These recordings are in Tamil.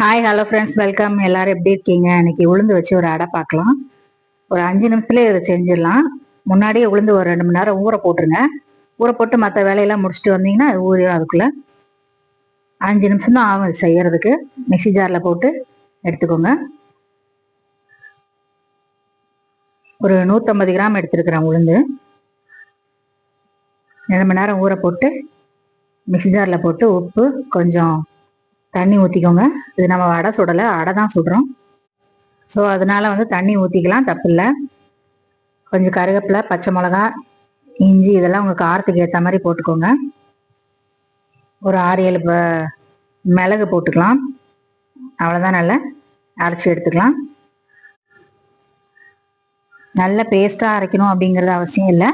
ஹாய் ஹலோ ஃப்ரெண்ட்ஸ் வெல்கம் எல்லாரும் எப்படி இருக்கீங்க? இன்னைக்கு உளுந்து வச்சு ஒரு அடை பார்க்கலாம். ஒரு அஞ்சு நிமிஷத்துல இதை செஞ்சிடலாம். முன்னாடியே உளுந்து ஒரு ரெண்டு மணி நேரம் ஊற போட்டுருங்க. ஊற போட்டு மற்ற வேலையெல்லாம் முடிச்சுட்டு வந்தீங்கன்னா அது ஊறிடும் அதுக்குள்ள அஞ்சு நிமிஷம் தான் ஆகும் இது செய்யறதுக்கு. மிக்ஸி ஜாரில் போட்டு எடுத்துக்கோங்க. ஒரு நூற்றம்பது கிராம் எடுத்துருக்குறேன் உளுந்து. ரெண்டு மணி நேரம் ஊற போட்டு மிக்ஸி ஜாரில் போட்டு உப்பு கொஞ்சம் தண்ணி ஊற்றிக்கோங்க இது நம்ம வடை சுடலை அடை தான் சுடுறோம். ஸோ அதனால வந்து தண்ணி ஊற்றிக்கலாம் தப்பில்லை. கொஞ்சம் கருவேப்பிலை பச்சை மிளகா இஞ்சி இதெல்லாம் உங்கள் காரத்துக்கு ஏற்ற மாதிரி போட்டுக்கோங்க. ஒரு ஆறு ஏழு ப- மிளகு போட்டுக்கலாம். அவ்வளோதான் நல்லா அரைச்சி எடுத்துக்கலாம். நல்ல பேஸ்ட்டாக அரைக்கணும் அப்படிங்கிறது அவசியம் இல்லை.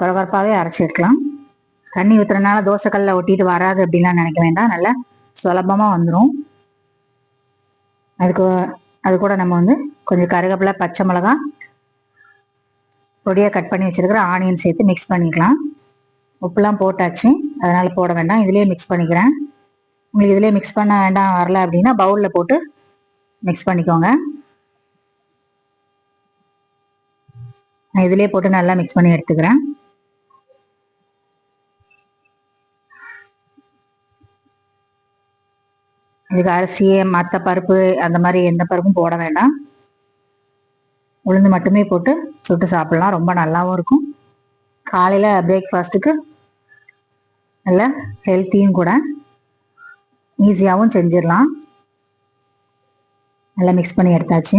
குறவரப்பாகவே அரைச்சி எடுக்கலாம். தண்ணி ஊற்றுறதுனால தோசைக்கல்ல ஒட்டிட்டு வராது அப்படின்லாம் நினைக்க வேண்டாம். நல்லா சுலபமாக வந்துடும் அதுக்கு அது கூட நம்ம வந்து கொஞ்சம் கருவேப்பிலை பச்சை மிளகா பொடியாக கட் பண்ணி வச்சுருக்கிற ஆனியன் சேர்த்து மிக்ஸ் பண்ணிக்கலாம். உப்புலாம் போட்டாச்சு. அதனால் போட வேண்டாம். இதுலேயே மிக்ஸ் பண்ணிக்கிறேன். உங்களுக்கு இதுலேயே மிக்ஸ் பண்ண வேண்டாம் வரல அப்படின்னா பவுலில் போட்டு மிக்ஸ் பண்ணிக்கோங்க. நான் இதுலேயே போட்டு நல்லா மிக்ஸ் பண்ணி எடுத்துக்கிறேன். இதுக்கு அரிசி மற்ற பருப்பு அந்த மாதிரி எந்த பருப்பும் போட வேண்டாம். உளுந்து மட்டுமே போட்டு சுட்டு சாப்பிடலாம். ரொம்ப நல்லாவும் இருக்கும். காலையில் பிரேக்ஃபாஸ்ட்டுக்கு நல்ல ஹெல்த்தியும் கூட ஈஸியாகவும் செஞ்சிடலாம். நல்லா மிக்ஸ் பண்ணி எடுத்தாச்சு.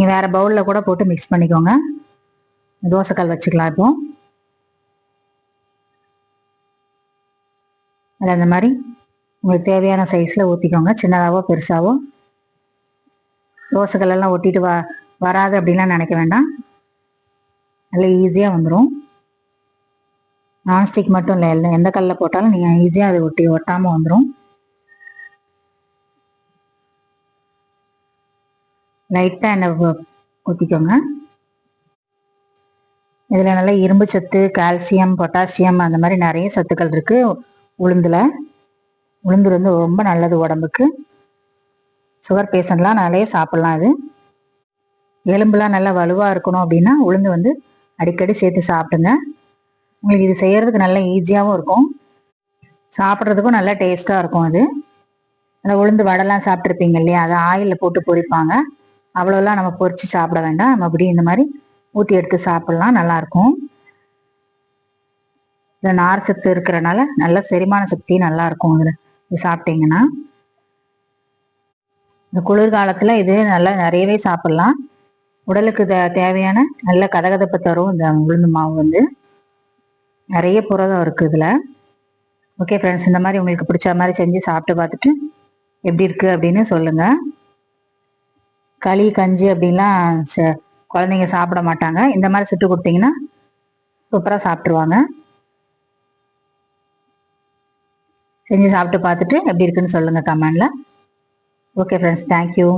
நீங்கள் வேறு பவுலில் கூட போட்டு மிக்ஸ் பண்ணிக்கோங்க. தோசைக்கல் வச்சுக்கலாம் இப்போ. அதில் அந்த மாதிரி உங்களுக்கு தேவையான சைஸில் ஊற்றிக்கோங்க சின்னதாகவோ பெருசாகவோ தோசைக்கல்லாம் ஒட்டிட்டு வ வராது அப்படின்லாம் நினைக்க வேண்டாம். நல்லா ஈஸியாக வந்துடும் நான்ஸ்டிக் மட்டும் இல்லை எல்லாம் எந்த கல்லில் போட்டாலும் நீங்கள் ஈஸியாக அதை ஒட்டி ஒட்டாமல் வந்துடும் லைட்டாக எண்ணெய் ஊற்றிக்கோங்க இதில் நல்லா இரும்பு சத்து கால்சியம் பொட்டாசியம் அந்த மாதிரி நிறைய சத்துக்கள் இருக்குது உளுந்தில். உளுந்து வந்து ரொம்ப நல்லது உடம்புக்கு. சுகர் பேஷண்ட்லாம் நிறைய சாப்பிட்லாம் அது. எலும்புலாம் நல்லா வலுவாக இருக்கணும் அப்படின்னா உளுந்து வந்து அடிக்கடி சேர்த்து சாப்பிடுங்க. உங்களுக்கு இது செய்கிறதுக்கு நல்லா ஈஸியாகவும் இருக்கும். சாப்பிட்றதுக்கும் நல்லா டேஸ்ட்டாக இருக்கும் அது. அந்த உளுந்து வடைலாம் சாப்பிட்ருப்பீங்க இல்லையா? அதை ஆயிலில் போட்டு பொரிப்பாங்க. அவ்வளோலாம் நம்ம பொறிச்சு சாப்பிட வேண்டாம். நம்ம அப்படி இந்த மாதிரி ஊற்றி எடுத்து சாப்பிட்லாம். நல்லாயிருக்கும் இந்த இதில் நார் சத்து இருக்கிறனால நல்ல செரிமான சக்தி நல்லாயிருக்கும் இதில் இது சாப்பிட்டீங்கன்னா. இந்த குளிர்காலத்தில் இது நல்லா நிறையவே சாப்பிட்லாம். உடலுக்கு தே- தேவையான நல்ல கதகதப்பு தரும் இந்த உளுந்து மாவு வந்து. நிறைய புரதம் இருக்குது இதில். ஓகே ஃப்ரெண்ட்ஸ் இந்த மாதிரி உங்களுக்கு பிடிச்ச மாதிரி செஞ்சு சாப்பிட்டு பார்த்துட்டு எப்படி இருக்குது அப்படின்னு சொல்லுங்கள் களி கஞ்சி அப்படின்லாம் ச- குழந்தைங்க சாப்பிட மாட்டாங்க. இந்த மாதிரி சுட்டு கொடுத்தீங்கன்னா சூப்பராக சாப்பிட்ருவாங்க செஞ்சு சாப்பிட்டு பார்த்துட்டு எப்படி இருக்குன்னு சொல்லுங்க கமெண்டில். Okay friends thank you